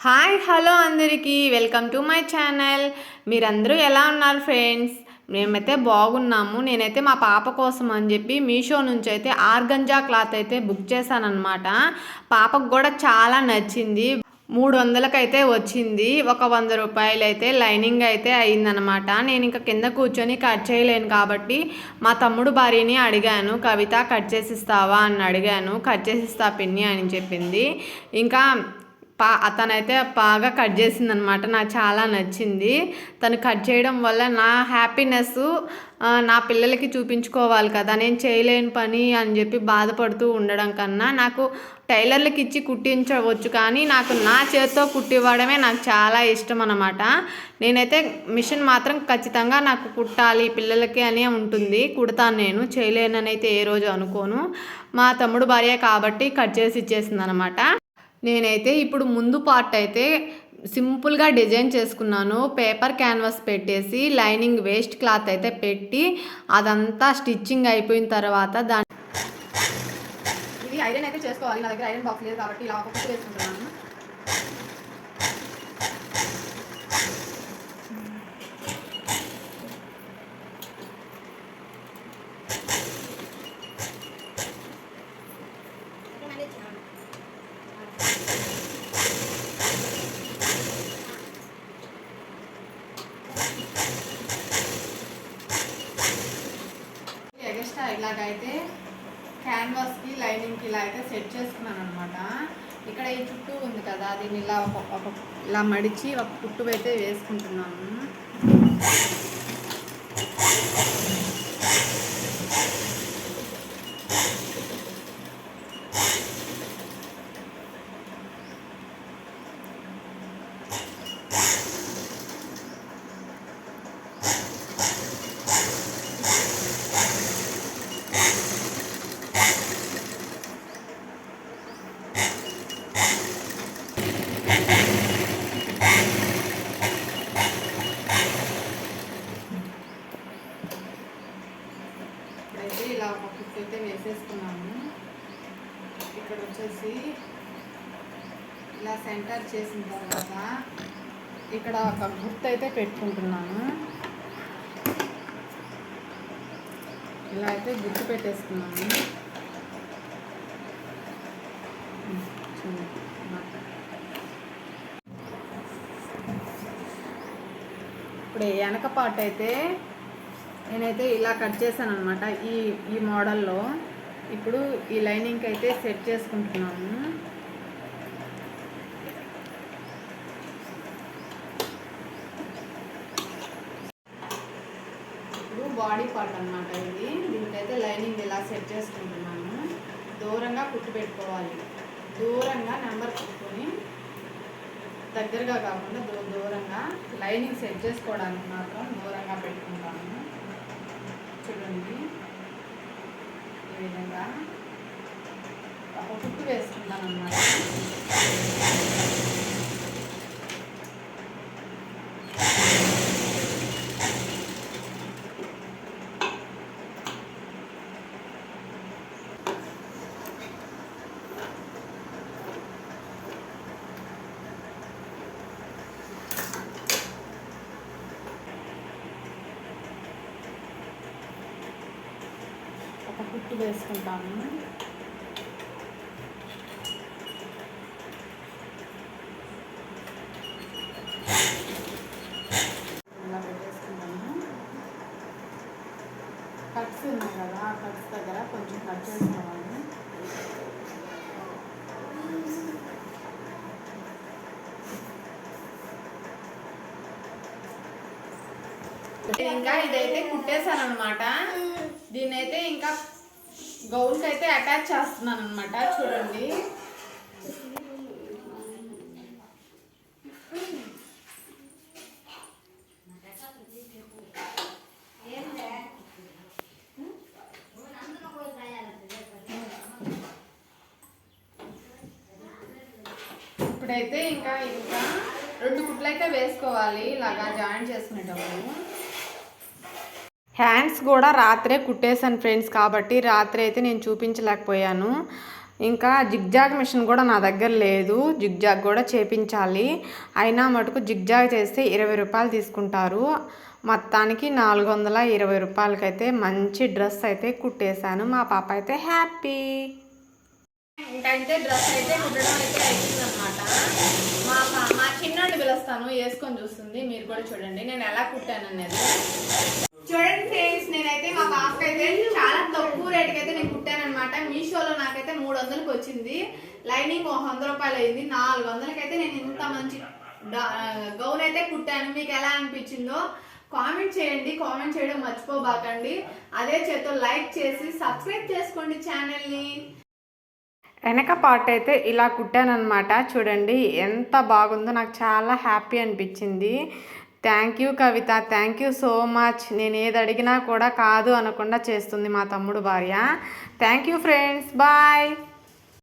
Hi hello అందరికీ. Welcome to my channel. మీరందరూ ఎలా ఉన్నారు ఫ్రెండ్స్? మేమైతే బాగున్నాము. నేనైతే మా పాప కోసం అని చెప్పి మీషో నుంచి అయితే ఆర్గంజా క్లాత్ అయితే బుక్ చేశానమాట పాపకు కూడా చాలా నచ్చింది. మూడు వందలకైతే వచ్చింది. ఒక వంద రూపాయలు అయితే లైనింగ్ అయితే అయిందనమాట నేను ఇంకా కింద కూర్చొని కట్ చేయలేను కాబట్టి మా తమ్ముడు భార్యని అడిగాను కవిత కట్ చేసిస్తావా? అని అడిగాను. కట్ చేసిస్తా పిన్ని అని చెప్పింది. ఇంకా పా తనైతే బాగా కట్ చేసింది అనమాట నాకు చాలా నచ్చింది. తను కట్ చేయడం వల్ల నా హ్యాపీనెస్ నా పిల్లలకి చూపించుకోవాలి కదా నేను చేయలేని పని అని చెప్పి బాధపడుతూ ఉండడం కన్నా నాకు టైలర్లకి ఇచ్చి కుట్టించవచ్చు కానీ నాకు నా చేతితో కుట్టివ్వడమే నాకు చాలా ఇష్టం అనమాట నేనైతే మిషన్ మాత్రం ఖచ్చితంగా నాకు కుట్టాలి పిల్లలకి అనే ఉంటుంది. కుడతాను నేను చేయలేనని అయితే ఏ రోజు అనుకోను. మా తమ్ముడు భార్య కాబట్టి కట్ చేసి ఇచ్చేసింది అనమాట నేనైతే ఇప్పుడు ముందు పార్ట్ అయితే సింపుల్గా డిజైన్ చేసుకున్నాను. పేపర్ క్యాన్వాస్ పెట్టేసి లైనింగ్ వేస్ట్ క్లాత్ అయితే పెట్టి అదంతా స్టిచ్చింగ్ అయిపోయిన తర్వాత దాని ఇది ఐరన్ అయితే చేసుకోవాలి. నా దగ్గర ఐరన్ బాక్స్ లేదు కాబట్టి ఇలా ఒక్కొక్కటి వేసుకుంటున్నాను. ఇలాగైతే క్యాన్వాస్కి లైనింగ్కి ఇలా అయితే సెట్ చేసుకున్నాను అనమాట ఇక్కడ ఈ చుట్టూ ఉంది కదా దీన్ని ఇలా ఒక ఒక ఇలా మడిచి ఒక కుట్టు అయితే వేసుకుంటున్నాను. అయితే ఇలా ఒక కుట్టు అయితే వేసేసుకున్నాము. ఇక్కడ వచ్చేసి ఇలా సెంటర్ చేసిన తర్వాత ఇక్కడ ఒక గుర్తు అయితే పెట్టుకుంటున్నాను. ఇలా అయితే గుర్తు పెట్టేసుకున్నాను. ఇప్పుడు వెనక పార్ట్ అయితే నేనైతే ఇలా కట్ చేశాను అనమాట ఈ ఈ మోడల్లో ఇప్పుడు ఈ లైనింగ్కి అయితే సెట్ చేసుకుంటున్నాము ఇప్పుడు బాడీ పార్ట్ అనమాట ఇది. దీనికైతే లైనింగ్ ఇలా సెట్ చేసుకుంటున్నాను? దూరంగా కుట్టు పెట్టుకోవాలి. దూరంగా నెంబర్ పెట్టుకొని దగ్గరగా కాకుండా దూ దూరంగా లైనింగ్ సెట్ చేసుకోవడానికి మాత్రం దూరంగా పెట్టుకుంటాను. చూడండి. ఈ విధంగా ఒక కుట్టు వేసుకుంటాను అన్నమాట ఒక కుట్టు ఇలా పెట్టేసుకుంటాము. కట్స్ ఉన్నాయి కదా ఆ కట్స్ దగ్గర కొంచెం కట్ చేసుకోవాలి. ఇంకా ఇదైతే కుట్టేశాను అనమాట దీన్నైతే ఇంకా గౌన్కి అయితే అటాచ్ చేస్తున్నాను అనమాట చూడండి. ఇప్పుడైతే ఇంకా ఇంకా రెండు కుట్లు అయితే వేసుకోవాలి ఇలాగా జాయిన్ చేసుకునేటప్పుడు. హ్యాండ్స్ కూడా రాత్రే కుట్టేశాను ఫ్రెండ్స్ కాబట్టి రాత్రి అయితే నేను చూపించలేకపోయాను. ఇంకా జిగ్జాగ్ మిషన్ కూడా నా దగ్గర లేదు. జిగ్జాగ్ కూడా చేపించాలి. అయినా మటుకు జిగ్జాగ్ చేస్తే ఇరవై రూపాయలు తీసుకుంటారు. మొత్తానికి నాలుగు వందల ఇరవై రూపాయలకైతే మంచి డ్రెస్ అయితే కుట్టేశాను. మా పాప అయితే హ్యాపీ. ఇంకైతే డ్రెస్ అయితే కుట్టడం అయితే అయిపోయిందనమాట మా మా చిన్నోడిని పిలుస్తాను. వేసుకొని చూస్తుంది. మీరు కూడా చూడండి. నేను ఎలా కుట్టాను అనేది చూడండి ఫ్రెండ్స్ నేనైతే మా పాపకి అయితే చాలా తక్కువ రేటుకి అయితే నేను కుట్టాను అనమాట మీషోలో నాకైతే మూడు వందలకి వచ్చింది. లైనింగ్ ఒక వంద రూపాయలు అయింది. నాలుగు వందలకి అయితే నేను ఇంత మంచి గౌన్ అయితే కుట్టాను. మీకు ఎలా అనిపించిందో కామెంట్ చేయండి. కామెంట్ చేయడం మర్చిపోబాకండి. అదే చేతో లైక్ చేసి సబ్స్క్రైబ్ చేసుకోండి ఛానల్ని. వెనక పార్ట్ అయితే ఇలా కుట్టానమాట చూడండి ఎంత బాగుందో. నాకు చాలా హ్యాపీ అనిపించింది. Thank you Kavitha thank you so much. నేను ఏది అడిగినా కూడా కాదు అనకుండా చేస్తుంది మా తమ్ముడు భార్య. Thank you friends. బాయ్.